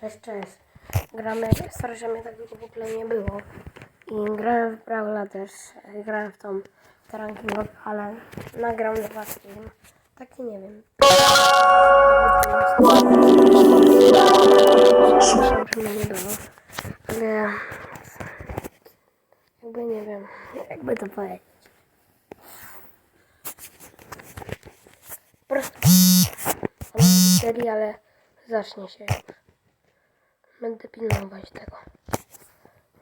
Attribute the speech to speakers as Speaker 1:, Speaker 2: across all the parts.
Speaker 1: Cześć, cześć. Gramy, sorry, że mnie tak długo w ogóle nie było. I grałem w Brawla też, e, grałem w tą w te rankingowe, ale nagram dwa film. Taki nie wiem. Ale jakby nie wiem, jakby to powiedzieć. Po prostu serii, ale zacznie się. Będę pilnować tego.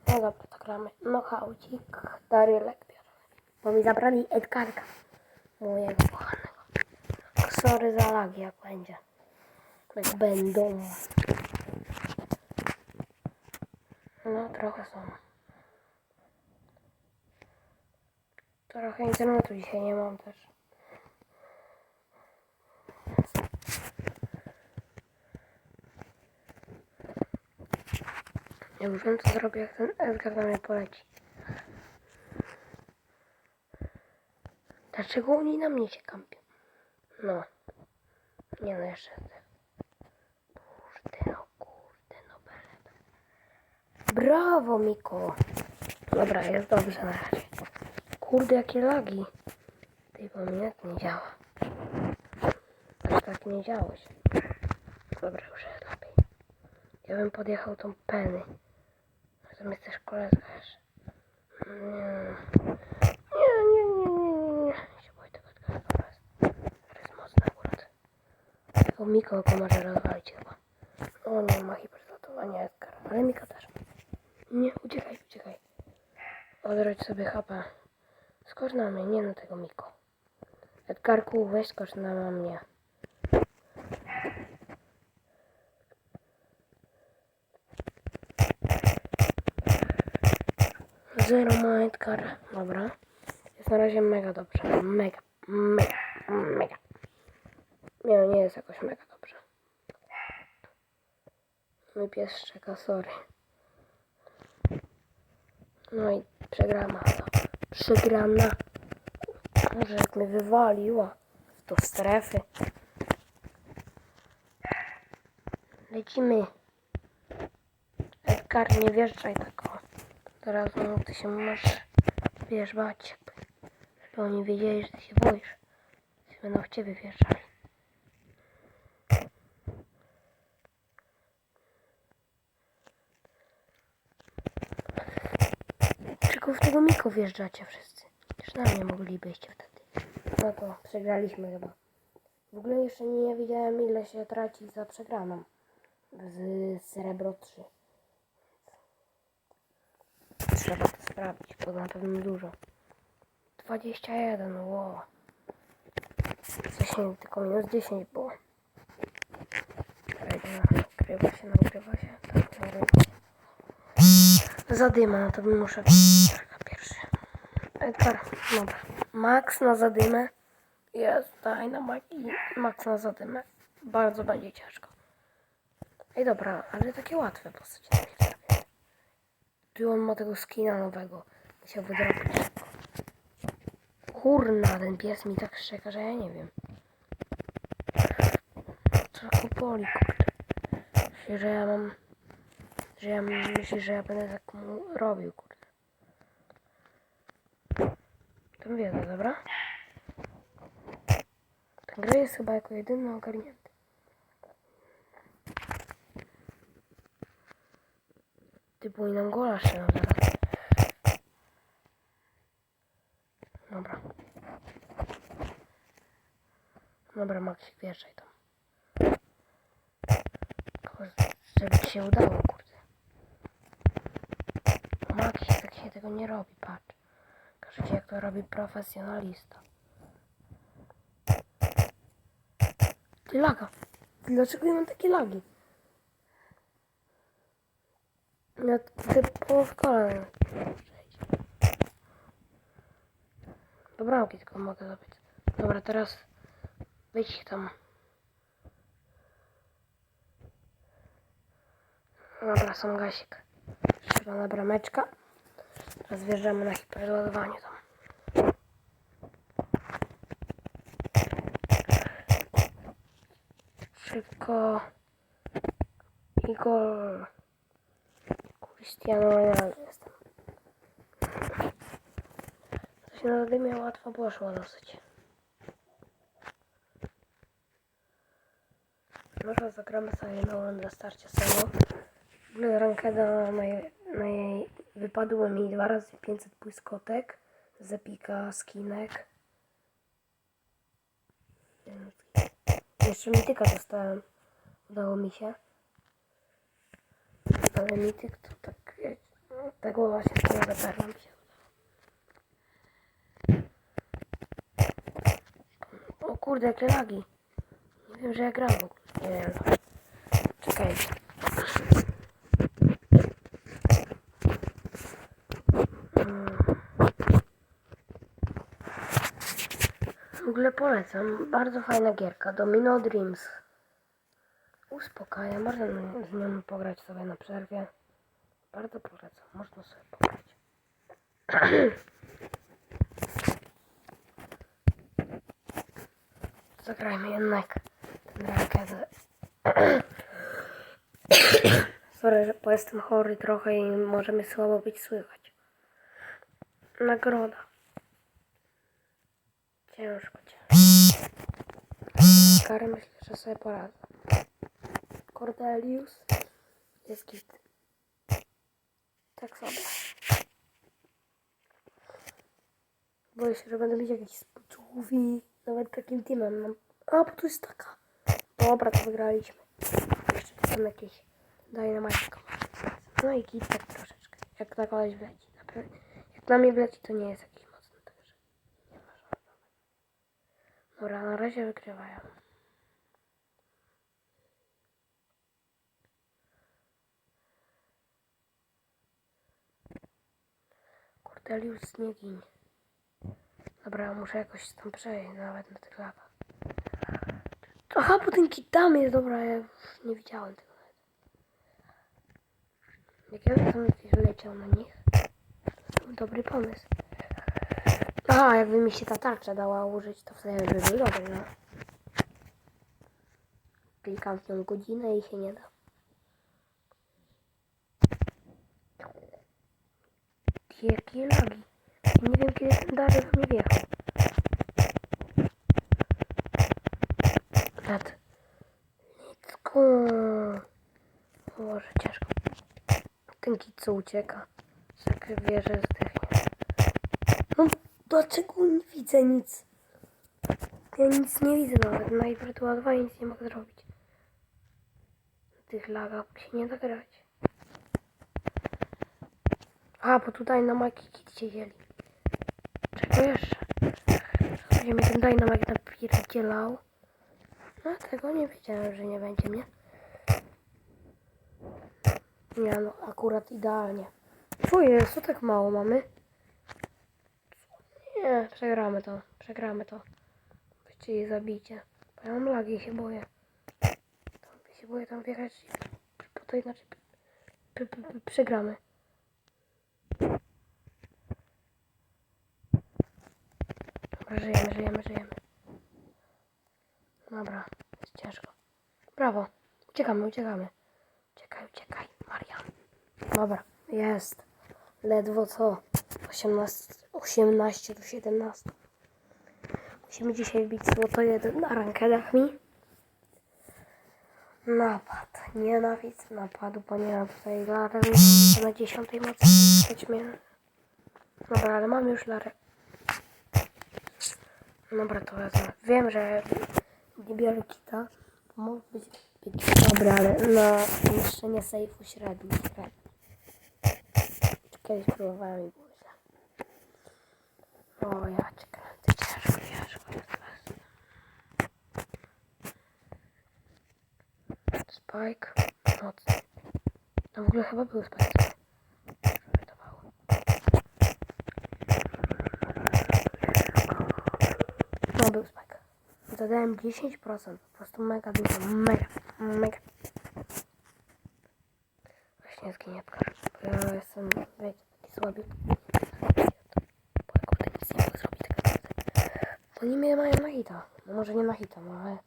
Speaker 1: No dobra, to gramy. No hałcik, Dario Lekbior. Bo mi zabrali Edgarka. Mojego kochanego. Sorry za lagi, jak będzie. Jak będą. No, trochę są. Trochę internetu dzisiaj nie mam też. Ja już wiem co zrobię, jak ten Edgar na mnie poleci. Dlaczego oni na mnie się kampią? No. Nie no, jeszcze. Kurde, no kurde, no bele, bele. Brawo, Miko. Dobra, jest dobrze na razie. Kurde, jakie lagi. Bo mnie tak nie działa. Aż tak nie działo się. Dobra, już jest lepiej. Ja bym podjechał tą penny. Tam jest też kolega. Nie. Nie, nie, nie, nie, nie. Się boję tego Edgara teraz. To jest mocny akurat. Tego Miko go może rozwalić chyba. O nie, ma hiperzatowania Edgar. Ale Mika też. Nie, uciekaj, uciekaj. Odrodź sobie HP. Skocz na mnie, nie na tego Miko. Edgarku, weź skocz na mnie. Edgar. Dobra. Jest na razie mega dobrze. Mega, mega, mega. Nie, nie jest jakoś mega dobrze. Mój pies szczeka, sorry. No i przegrana. Przegrana. Może jak mnie wywaliła do strefy. Lecimy. Edgar, nie wjeżdżaj tak. Teraz no, ty się możesz, wiesz, bać. Żeby oni wiedzieli, że ty się boisz. Że będą w ciebie wjeżdżali. Czego w tego Miko wjeżdżacie wszyscy? Też na mnie moglibyście wtedy. No to przegraliśmy chyba. W ogóle jeszcze nie wiedziałem ile się traci za przegraną. Z Cerebro 3. Trzeba to sprawdzić, bo na pewno dużo. 21, wow. 10, tylko minus 10 było. Nagrywa się, nagrywa się. Tak, nagrywa się. Zadyma, no to muszę... Pierwszy. Edgar, dobra. Max na zadymę. Jest, daj na Max, na zadymę. Bardzo będzie ciężko. Ej, dobra, ale takie łatwe postacie. Tu on ma tego skina nowego. Musiał wydropić. Kurna, ten pies mi tak szczeka, że ja nie wiem. Co boli, kurde. Że ja mam... Że ja myślę, że ja będę tak mu robił, kurde. Tam wiedzę, dobra? Ten gra jest chyba jako jedyny ogarnięty. Typu i nam gola strzelam zaraz. Dobra. Dobra, Maxi, wjeżdżaj tam. Żeby ci się udało, kurde. Maxi, tak się tego nie robi, patrz. Każę ci, jak to robi profesjonalista. Ty laga. Dlaczego ja mam takie lagi? Ja ty połowę kolana przejść. Do bramki tylko mogę zabić. Dobra, teraz wyjdź tam. Dobra, są gasik. Strzelona brameczka. Teraz wjeżdżamy na hiperładowanie tam. Szybko. I. Cristiano Ronaldo jestem. To się na zadymie łatwo poszło dosyć. Może zagramy sobie nową na starcie solo. W ogóle rankeda na jej, na jej wypadło mi dwa razy 500 błyskotek. Z Epika, skinek. Jeszcze mityka dostałem. Udało mi się. Ale mityk to no, Tego właśnie z tego mi się. O kurde, jakie lagi. Nie wiem, że ja gram. Nie wiem. Czekajcie. Mm. W ogóle polecam. Bardzo fajna gierka. Domino Dreams. Uspokaja. Można z nią pograć sobie na przerwie. Bardzo polecam. Można sobie pograć. Zagrajmy jednak ten rankę. Sorry, bo jestem chory trochę i może mnie słabo być słychać. Nagroda. Ciężko, ciężko. Kary myślę, że sobie poradzę. Cordelius. Jest git. Tak sobie. Boję się, że będę mieć jakiś spuczów i nawet takim teamem. No. A, bo tu jest taka. Dobra, to wygraliśmy. Jeszcze tam jakieś dynamite No i git tak troszeczkę. Jak na kogoś wleci. Jak na mnie wleci, to nie jest jakiś mocny, także nie ma żadnego. Dobra, na razie wygrywają. Cordelius nie gin. Dobra, muszę jakoś tam przejść, nawet na tych lagach. Aha, budynki tam jest, dobra, ja już nie widziałem tego nawet. Jak ja tam wyleciał na nich, to dobry pomysł. Aha, jakby mi się ta tarcza dała użyć, to wtedy by był dobry, no. Klikam w nią godzinę i się nie da. Jakie lagi. Nie wiem, kiedy ten we mnie wjechał. Nad. Nicku. Boże, ciężko. Ten kit co ucieka. Tak wie, że zdechnie. No, dlaczego nie widzę nic? Ja nic nie widzę nawet. Na Hyperdual 2 nic nie mogę zrobić. Tych lagach się nie da grać. A, bo tutaj na Maki Kit się dzieli. Czego jeszcze? Będzie mi ten dynamite napierdzielał. No, tego nie wiedziałem, że nie będzie mnie. Nie no, akurat idealnie. Co jest? Co tak mało mamy? Nie, przegramy to. Przegramy to. Weźcie je zabijcie. Bo ja mam lagi i się boję. Tam się boję tam wjechać. Bo to inaczej przegramy. Żyjemy, żyjemy, żyjemy. Dobra, jest ciężko. Brawo. Uciekamy, uciekamy. Uciekaj, uciekaj, Marian. Dobra, jest. Ledwo co? 18, 18 do 17. Musimy dzisiaj wbić złoto jeden na rankedach mi. Napad. Nienawidzę napadu, bo nie mam tutaj larę. Na 10 mocy. Mnie. Dobra, ale mam już larę. Dobra, to wezmę. Wiem, że nie biorę kita. Mógł być, być dobry, ale na niszczenie sejfu średni. Kiedyś próbowałem i było źle. O, ja kręcę. Ciężko, ciężko jest. Spike. Mocny. No w ogóle chyba był spike. Żeby to było. No był spike. Zadałem 10%. Po prostu mega dużo. Mega. Mega. Właśnie zginie. Bo ja jestem, wiecie, taki słaby. Nie tak. Bo oni mnie mają na hita. No może nie na hita, no ale...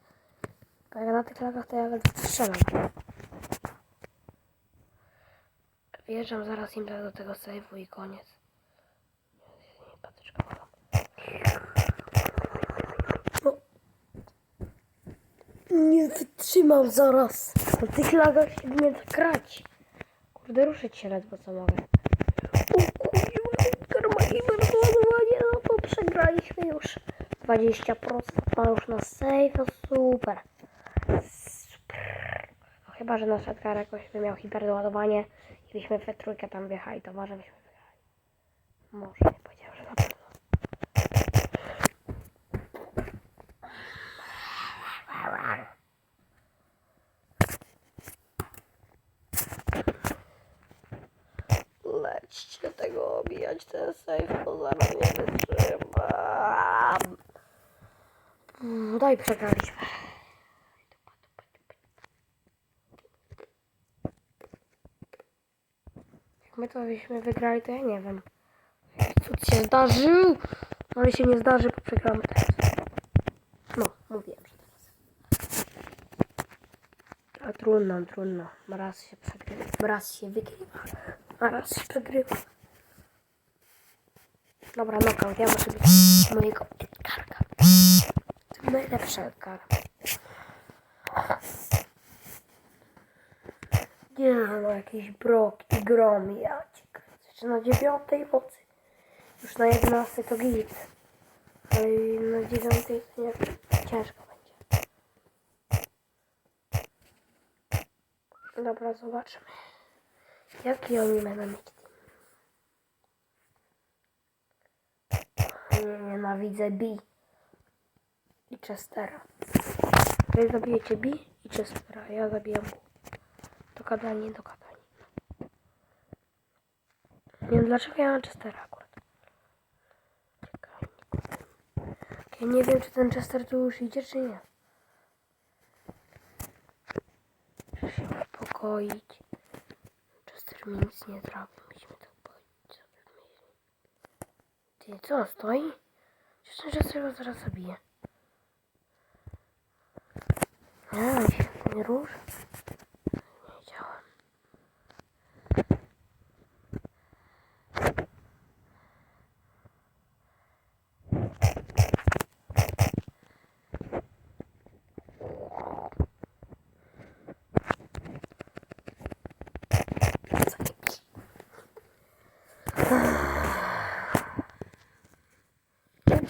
Speaker 1: Jak na tych lagach to ja ledwo strzelam. Wjeżdżam zaraz im do tego sejfu i koniec. Nie, patyczka wodą. No. Nie wytrzymam zaraz. Po tych lagach się nie da grać. Kurde, ruszyć się ledwo co mogę. O kurwa, karma i ładowanie, no to przegraliśmy już. 20% ma już na save, no super. Super. No chyba, że nasz Edgar jakoś by miał hiperdoładowanie i byśmy we trójkę tam wjechali, to może byśmy wygrali. Może, nie powiedziałem, że na pewno. Lećcie tego obijać ten safe, bo zaraz nie wytrzymam. Mm, Daj przegraliśmy. Jak my to byśmy wygrali, to ja nie wiem. Cud się zdarzył, ale się nie zdarzy, bo przegramy teraz. No, mówiłem, że teraz. A trudno, trudno. Raz się przegrywa, raz się wygrywa, a raz się przegrywa. Dobra, knockout, ja muszę być mojego Edgarka. To najlepszy Edgar. Nie no, jakiś brok i grom, ja cię kręcę. Jeszcze na dziewiątej nocy. Już na jedenastej to git. Ale na dziewiątej to nie ciężko będzie. Dobra, zobaczmy. Jaki oni będą mieć team. Nienawidzę B i Chestera. Wy zabijecie B i Chestera, ja zabijam B. Do gadania, do gadania. Nie wiem dlaczego ja mam Chestera akurat. Czekaj, Ja nie wiem czy ten Chester tu już idzie czy nie. Muszę się uspokoić. Chester mi nic nie zrobi. Musimy to powiedzieć sobie myśli. Ty, co on stoi? Przecież ten Chester go zaraz zabije. Nie, nie rusza. Nie działa.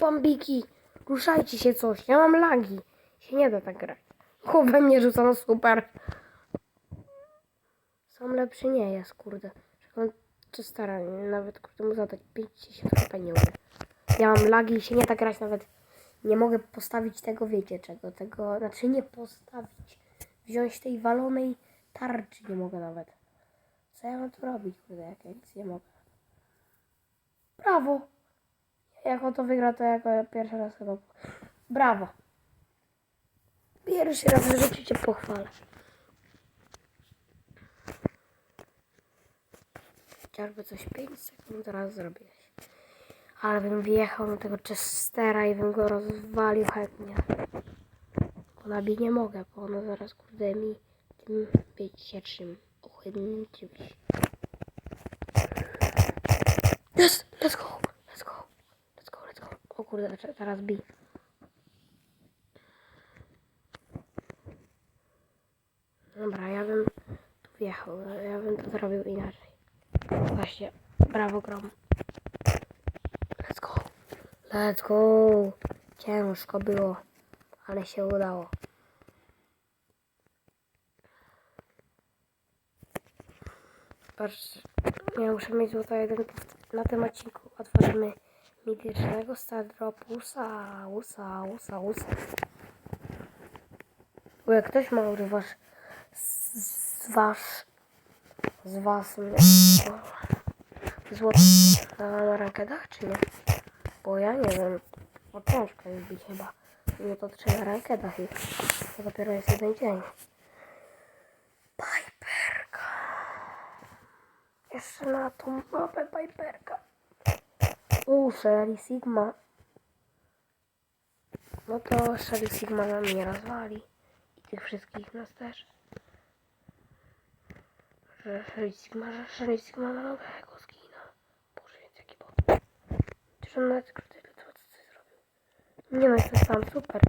Speaker 1: Ej, Bambiki, ruszajcie się coś, ja mam lagi. Się nie da tak grać. O, mnie rzuca, no super. Sam lepszy nie jest, kurde. Czekam, czy stara, nawet kurde mu zadać 50 chyba nie umie. Ja mam lagi i się nie da grać nawet. Nie mogę postawić tego, wiecie czego, tego, znaczy nie postawić. Wziąć tej walonej tarczy nie mogę nawet. Co ja mam tu robić, kurde, jak ja nic nie mogę. Brawo! Jak on to wygra, to jako pierwszy raz chyba. Brawo! Pierwszy raz w życiu cię pochwalę. Chociażby coś 5 sekund teraz zrobiłeś. Ale bym wjechał na tego Chestera i bym go rozwalił chętnie. Bo na bi nie mogę, bo ono zaraz kurde mi tym wiecie czym ohydnym czymś. Yes! Let's go! Let's go, let's go. O kurde, te- teraz bi. Dobra, ja bym tu wjechał, ja bym to zrobił inaczej. Właśnie, brawo Grom. Let's go. Let's go. Ciężko było, ale się udało. Patrz, ja muszę mieć złoto jeden na tym odcinku. Otworzymy mitycznego Stardropusa, usa, usa, usa. Bo jak ktoś ma z was, z, was, z was złoto na, rankedach, czy nie? Bo ja nie wiem, bo ciężko jest bić chyba. Nie to trzeba na rankedach i to dopiero jest jeden dzień. Piperka. Jeszcze na tą mapę Piperka. U, Shelly Sigma. No to Shelly Sigma nam nie rozwali. I tych wszystkich nas też. Szelisk ma, szelisk ma nowego skina. Boże, więc jaki bot. Czyż on nawet tyle co coś zrobił? Nie no, jestem sam, super.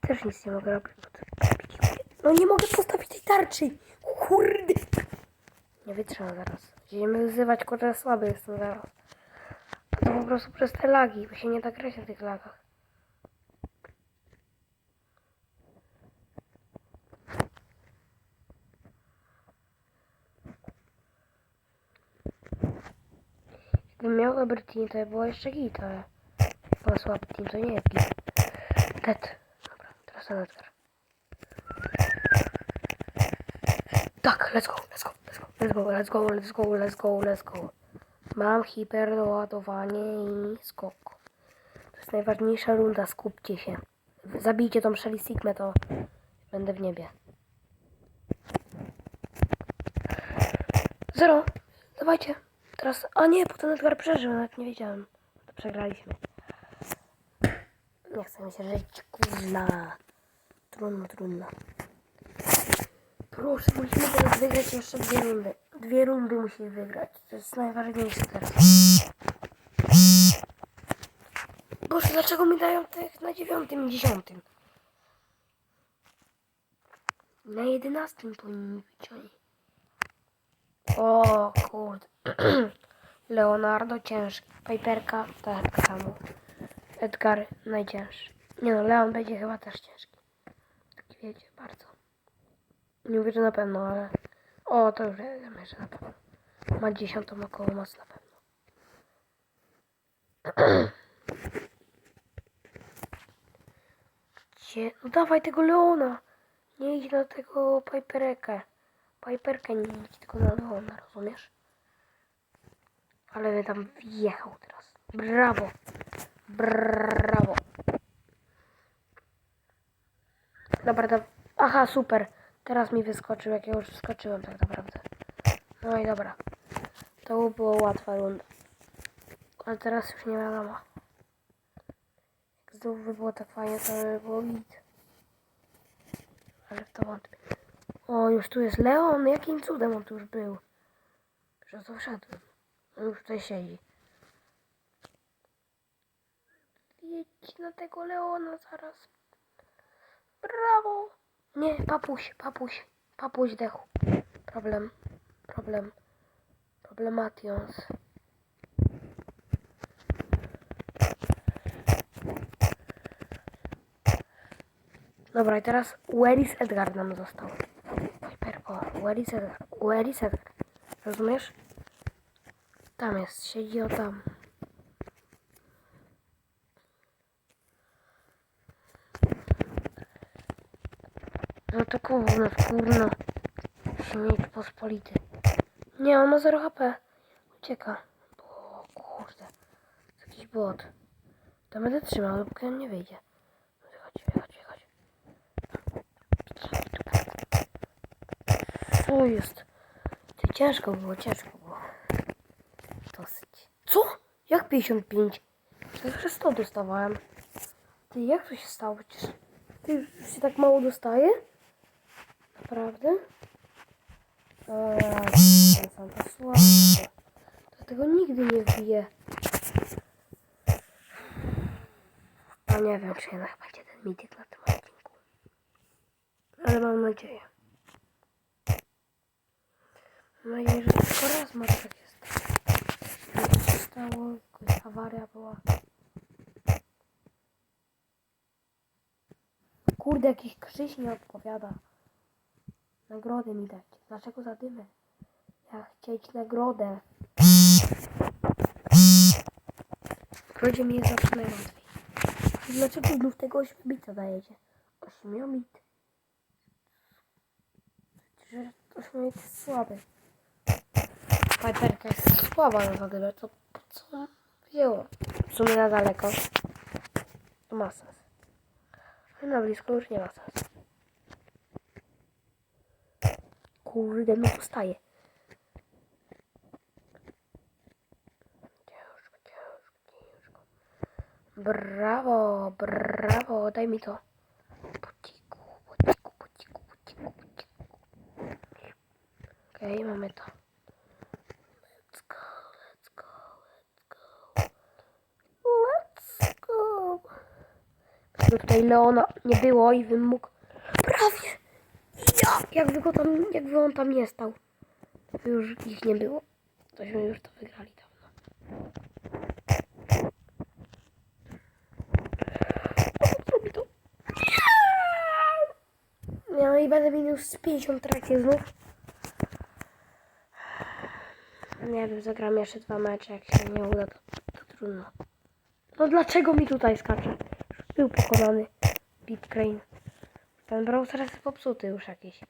Speaker 1: Też nic nie mogę robić, to No nie mogę postawić tej tarczy! Kurde! Nie wytrzymam zaraz. Będziemy wyzywać, kurde, słaby jestem zaraz. To po prostu przez te lagi, bo się nie da grać na tych lagach. Gdybym miał team, to by było jeszcze git, ale mam słaby team, to nie jest git. Dead. Dobra, teraz Edgar. Tak, let's go, let's go, let's go, let's go, let's go, let's go, let's go, let's go. Mam hiperdoładowanie i skok. To jest najważniejsza runda, skupcie się. Zabijcie tą Shelly Sigmę, to będę w niebie. Zero. Dawajcie. Teraz. A nie, bo ten Edgar przeżył, nawet nie wiedziałem. To przegraliśmy. Nie chcę mi się żyć, kurna. Trudno, trudno. Proszę, musimy teraz wygrać jeszcze dwie rundy. Dwie rundy musimy wygrać. To jest najważniejsze teraz. Boże, dlaczego mi dają tych na dziewiątym i dziesiątym? Na jedenastym powinni być oni. O kurde. Leonardo ciężki. Piperka tak samo. Edgar najcięższy. Nie no, Leon będzie chyba też ciężki. Tak wiecie, bardzo. Nie mówię, że na pewno, ale... O, to już wiem, że na pewno. Ma dziesiątą około moc na pewno. Gdzie? No dawaj tego Leona. Nie idź na tego Piperkę. Piperkę nie idź, tylko na Leona, rozumiesz? Ale mnie tam wjechał teraz. Brawo. Brawo. Dobra, to... Aha, super. Teraz mi wyskoczył, jak ja już wskoczyłem tak naprawdę. No i dobra. To było łatwa runda. Ale teraz już nie wiadomo. Jak znów by było tak fajnie, to by było git. Ale w to wątpię. O, już tu jest Leon. Jakim cudem on tu już był? Że to wszedłem. On już tutaj siedzi. Jedź na tego Leona zaraz. Brawo! Nie, papuś, papuś, papuś dechu. Problem, problem, problematios. Dobra, i teraz where is Edgar nam został. Piper, o, where is Edgar, where is Edgar. Rozumiesz? Tam jest, siedzi o tam. No to kurno, kurno. Śmieć pospolity. Nie, on ma 0 HP. Ucieka. O kurde. To jakiś bot. To będę trzymał, dopóki on nie wyjdzie. Wychodź, wychodź, wychodź. Co jest? Ty ciężko było, ciężko było. Dosyć. Co? Jak 55? Przecież 100 dostawałem. Ty, jak to się stało? Przecież ty już się tak mało dostaje? Naprawdę? Eee, to słabe. Dlatego nigdy nie wbije. No nie wiem, czy jednak będzie ten na tym odcinku. Ale mam nadzieję. Mam nadzieję, że tylko raz może tak. Nic się stało, jakaś awaria była. Kurde, jakiś krzyś nie odpowiada. Nagrodę mi dać. Dlaczego za dymę? Ja chcieć nagrodę. Grodzie mi jest zawsze najłatwiej. Dlaczego znów tego 8 bita dajecie? 8 bit. Przecież 8 bit jest słaby. Piperka jest słaba na zadymę. To po co wzięło? W sumie na daleko. To ma sens. Ale na blisko już nie ma sensu. Kurde, no dostaję. Ciężko, ciężko, ciężko. Brawo, brawo, daj mi to. Po ciku, po ciku, po. Okej, mamy to. Let's go, let's go, let's go. Let's go. Gdyby tutaj Leona nie było i bym mógł... Prawie! Ja! Jakby go tam, jakby on tam nie stał. By już ich nie było. Tośmy już to wygrali dawno. Zrobi to. No i będę minus 50 trakcji znów. Nie wiem, zagram jeszcze dwa mecze, jak się nie uda, to, to trudno. No dlaczego mi tutaj skacze? Był pokonany Pit Crane. Ten browser jest popsuty już jakiś.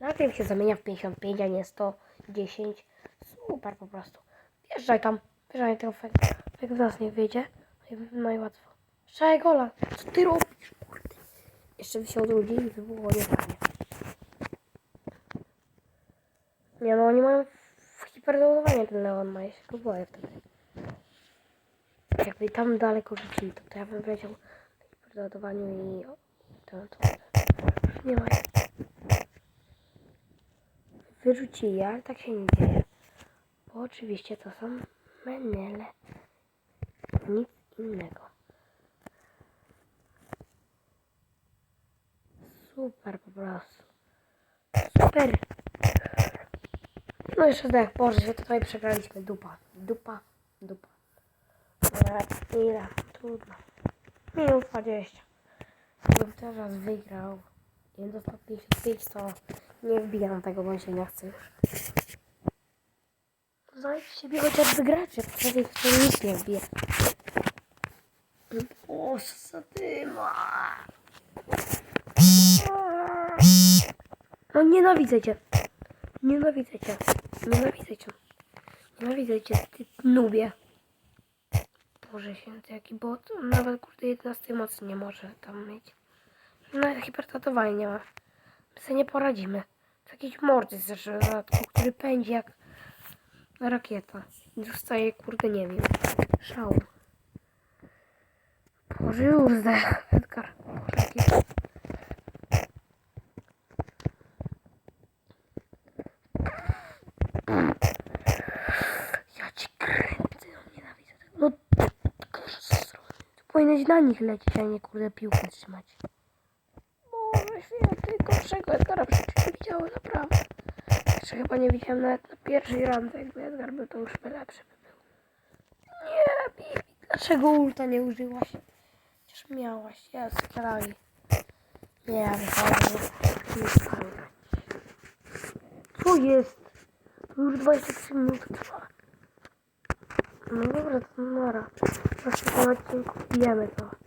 Speaker 1: Na tym się zamienia w 55, a nie 110. Super po prostu. Wjeżdżaj tam. Wjeżdżaj tego fek. Jak w nas nie wyjdzie. No i, no i łatwo. Szaj gola. Co ty robisz? Kurde. Jeszcze się odrodzili i by było niefajnie. Nie no, oni mają hiperdoładowanie ten Leon ma. Ja go boję wtedy. Jakby tam daleko rzucili, to, to ja bym wleciał hiperdoładowaniu i... nie ma. Wyrzucili, ale tak się nie dzieje. Bo oczywiście to są menele. Nic innego. Super po prostu. Super. No jeszcze tak, Boże, że tutaj przegraliśmy. Dupa, dupa, dupa. Ale ile? Trudno. Minus 20. Gdybym teraz wygrał i dostał 55, to nie wbijam tego, bo się nie chce już. Znajdź siebie chociaż wygracie, wtedy w tym nic nie wbije. Boże, co ty ma? No nienawidzę cię. Nienawidzę cię. Nienawidzę cię. Nienawidzę cię, ty nubie. Boże święty, jaki bot. Nawet kurde 11 mocy nie może tam mieć. Nawet hipertatowania nie ma. My sobie nie poradzimy. To jakiś mordy z który pędzi jak rakieta. I Dostaje kurde nie wiem. Szał. Boże już zdech, Edgar. Boże jaki... Ja ci kręcę, no nienawidzę tego. No, kurwa, co zrobię? Tu powinieneś na nich lecieć, a nie kurde piłkę trzymać. Boże święty, gorszego Edgara przecież nie widziałem, naprawdę. Jeszcze chyba nie widziałem nawet na pierwszej randze, jakby Edgar był, to już by lepszy by był. Nie, Bibi, dlaczego ulta nie użyłaś? Przecież miałaś, ja skrali. Nie, wychodzę, nie spałem. Co jest? Już 23 minuty trwa. No dobra, to nara. Właśnie po odcinku bijemy to.